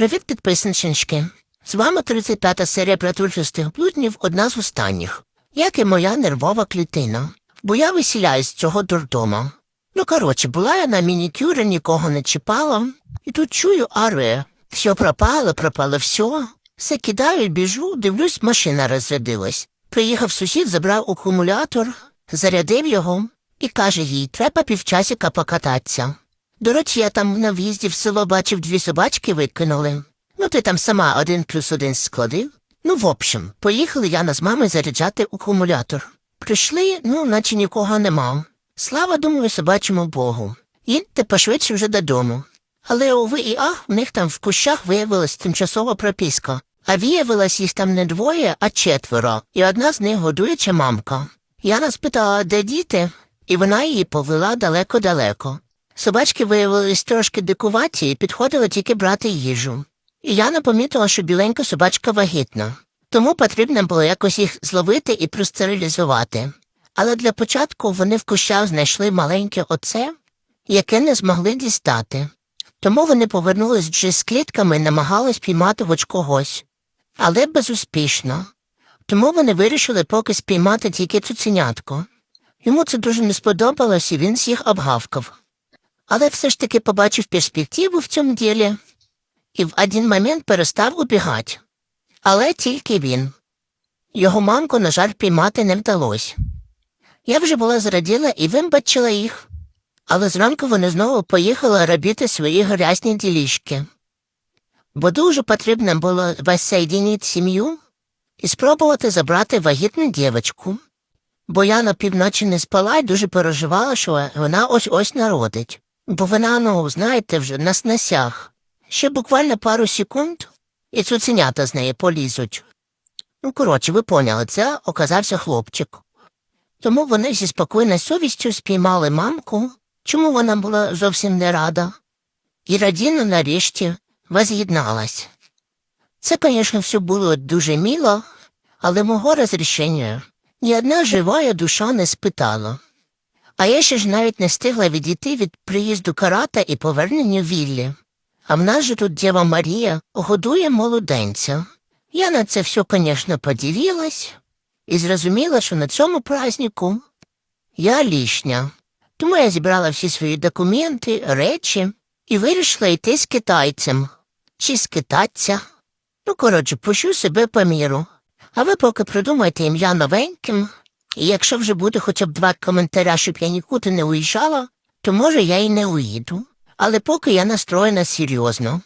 Привіт, підписнички. З вами 35-та серія притворчостих блуднів, одна з останніх. Як і моя нервова клітина. Бо я висіляюсь з цього дурдома. Ну, коротше, була я на мінікюрі, нікого не чіпала. І тут чую аре. Все пропало, пропало все. Все кидаю, біжу, дивлюсь, машина розрядилась. Приїхав сусід, забрав акумулятор, зарядив його і каже їй, треба півчасика покататися. До речі, я там на в'їзді в село бачив дві собачки викинули. Ну, ти там сама один плюс один складив. Ну, в общем, поїхали Яна з мамою заряджати акумулятор. Прийшли, ну, наче нікого нема. Слава, думаю, собачому Богу. Їдьте пошвидше вже додому. Але уви і ах, в них там в кущах виявилась тимчасова прописка. А виявилось їх там не двоє, а четверо, і одна з них годуюча мамка. Яна спитала, де діти, і вона її повела далеко-далеко. Собачки виявились трошки дикуваті і підходили тільки брати їжу. І Яна помітила, що біленька собачка вагітна, тому потрібно було якось їх зловити і простерилізувати. Але для початку вони в кущах знайшли маленьке оце, яке не змогли дістати. Тому вони повернулись вже з клітками і намагались піймати хоч когось. Але безуспішно. Тому вони вирішили поки спіймати тільки цуценятко. Йому це дуже не сподобалось, і він всіх обгавкав. Але все ж таки побачив перспективу в цьому ділі і в один момент перестав убігати. Але тільки він. Його мамку, на жаль, піймати не вдалося. Я вже була зраділа і вибачила їх, але зранку вони знову поїхали робити свої грязні ділішки. Бо дуже потрібно було воссоєдинити сім'ю і спробувати забрати вагітну дівчинку. Бо я на півночі не спала і дуже переживала, що вона ось-ось народить. Бо вона, ну, знаєте, вже на снасях. Ще буквально пару секунд, і цуценята з неї полізуть. Ну, коротше, ви поняли, це оказався хлопчик. Тому вони зі спокійною совістю спіймали мамку, чому вона була зовсім не рада, і радіно нарешті воз'єдналась. Це, звісно, все було дуже мило, але мого розрішення ні одна жива душа не спитала. А я ще ж навіть не встигла відійти від приїзду карата і повернення віллі. А в нас же тут Дєва Марія годує молоденця. Я на це все, звісно, подивилась і зрозуміла, що на цьому празднику я лишня. Тому я зібрала всі свої документи, речі і вирішила йти з китайцем чи скитатися. Ну, коротше, пущу себе по міру. А ви поки придумайте ім'я новеньким, і якщо вже буде хоча б два коментаря, щоб я нікуди не уїжджала, то може я й не уїду. Але поки я настроєна серйозно.